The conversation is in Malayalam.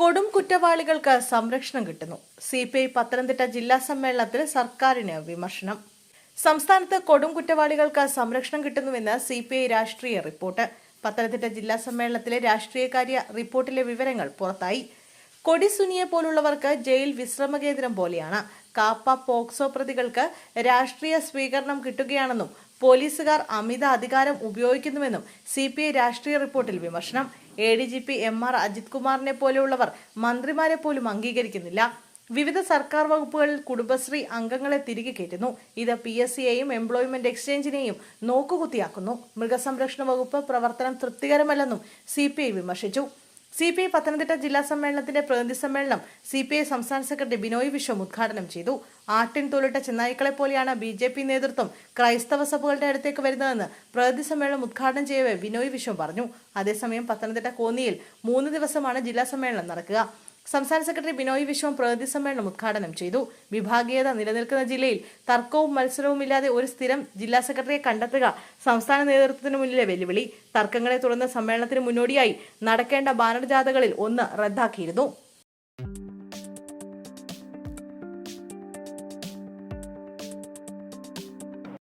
കൊടും കുറ്റവാളികൾക്ക് സംരക്ഷണം കിട്ടുന്നു. സി പി ഐ പത്തനംതിട്ട ജില്ലാ സമ്മേളനത്തിൽ സർക്കാരിന് വിമർശനം. സംസ്ഥാനത്ത് കൊടും കുറ്റവാളികൾക്ക് സംരക്ഷണം കിട്ടുന്നുവെന്ന് സി പി ഐ രാഷ്ട്രീയ റിപ്പോർട്ട്. പത്തനംതിട്ട ജില്ലാ സമ്മേളനത്തിലെ രാഷ്ട്രീയകാര്യ റിപ്പോർട്ടിലെ വിവരങ്ങൾ പുറത്തായി. കൊടിസുനിയെ പോലുള്ളവർക്ക് ജയിൽ വിശ്രമ കേന്ദ്രം പോലെയാണ്. കാപ്പ പോക്സോ പ്രതികൾക്ക് രാഷ്ട്രീയ സ്വീകരണം കിട്ടുകയാണെന്നും പോലീസുകാർ അമിത അധികാരം ഉപയോഗിക്കുന്നുവെന്നും സി പി ഐ രാഷ്ട്രീയ റിപ്പോർട്ടിൽ വിമർശനം. A D G P M R Ajith കുമാറിനെ പോലെയുള്ളവർ മന്ത്രിമാരെ പോലും അംഗീകരിക്കുന്നില്ല. വിവിധ സർക്കാർ വകുപ്പുകളിൽ കുടുംബശ്രീ അംഗങ്ങളെ തിരികെ കയറ്റുന്നു. ഇത് പി എസ് സിയെയും എംപ്ലോയ്മെന്റ് എക്സ്ചേഞ്ചിനെയും നോക്കുകുത്തിയാക്കുന്നു. മൃഗസംരക്ഷണ വകുപ്പ് പ്രവർത്തനം തൃപ്തികരമല്ലെന്നും സി വിമർശിച്ചു. സി പി ഐ പത്തനംതിട്ട ജില്ലാ സമ്മേളനത്തിന്റെ പ്രതിനിധി സമ്മേളനം സി പി ഐ സംസ്ഥാന സെക്രട്ടറി ബിനോയ് വിശ്വം ഉദ്ഘാടനം ചെയ്തു. ആട്ടിൻ തോലിട്ട ചെന്നായ്ക്കളെ പോലെയാണ് ബി ജെ പി നേതൃത്വം ക്രൈസ്തവ സഭകളുടെ അടുത്തേക്ക് വരുന്നതെന്ന് പ്രതിനിധി സമ്മേളനം ഉദ്ഘാടനം ചെയ്യവേ ബിനോയ് വിശ്വം പറഞ്ഞു. അതേസമയം പത്തനംതിട്ട കോന്നിയിൽ മൂന്ന് ദിവസമാണ് ജില്ലാ സമ്മേളനം നടക്കുക. സംസ്ഥാന സെക്രട്ടറി ബിനോയ് വിശ്വം പ്രതിനിധി സമ്മേളനം ഉദ്ഘാടനം ചെയ്തു. വിഭാഗീയത നിലനിൽക്കുന്ന ജില്ലയിൽ തർക്കവും മത്സരവുമില്ലാതെ ഒരു സ്ഥിരം ജില്ലാ സെക്രട്ടറിയെ കണ്ടെത്തുക സംസ്ഥാന നേതൃത്വത്തിന് മുന്നിലെ വെല്ലുവിളി. തർക്കങ്ങളെ തുടർന്ന് സമ്മേളനത്തിന് മുന്നോടിയായി നടക്കേണ്ട ബാനർ ജാഥകളിൽ ഒന്ന് റദ്ദാക്കിയിരുന്നു.